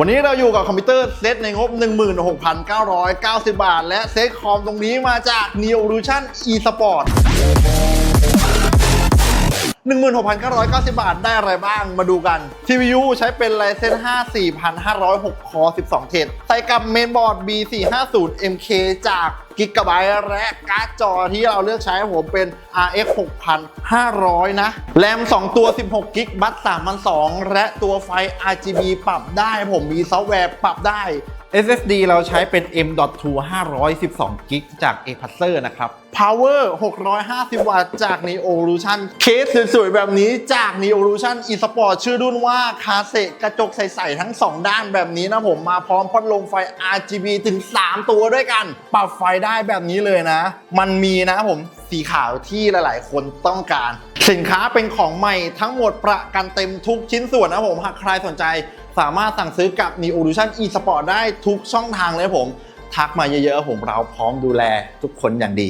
วันนี้เราอยู่กับคอมพิวเตอร์เซตในงบ 16,990 บาท และเซตคอมตรงนี้มาจาก Neolution eSport 16,990 บาทได้อะไรบ้างมาดูกัน CPU ใช้เป็น Ryzen 5 4506 Core 12 เทรดใส่กับเมนบอร์ด B450 MK จาก Gigabyte และการ์ดจอที่เราเลือกใช้ผมเป็น RX 6500 นะ แรม 2 ตัว 16 กิกบัต3,200และตัวไฟ RGB ปรับได้ ผมมีซอฟต์แวร์ปรับได้ SSD เราใช้เป็น M.2 512 กิกจาก a p a c e r นะครับ Power 650 วัตต์จาก Neolution เคสสวยๆ แบบนี้จาก Neolution eSport ชื่อรุ่นว่าคาเซกระจกใสๆทั้ง 2 ด้านแบบนี้นะผมมาพร้อมพัดลมไฟ RGB ถึง 3 ตัวด้วยกัน ปรับไฟได้ได้แบบนี้เลยนะ มันมีนะผมสีขาวที่หลาย ๆ คนต้องการ สินค้าเป็นของใหม่ทั้งหมดประกันเต็มทุกชิ้นส่วนนะผมหากใครสนใจสามารถสั่งซื้อกับ Neolution eSport ได้ทุกช่องทางเลยผม ทักมาเยอะ ๆ ผมเราพร้อมดูแลทุกคนอย่างดี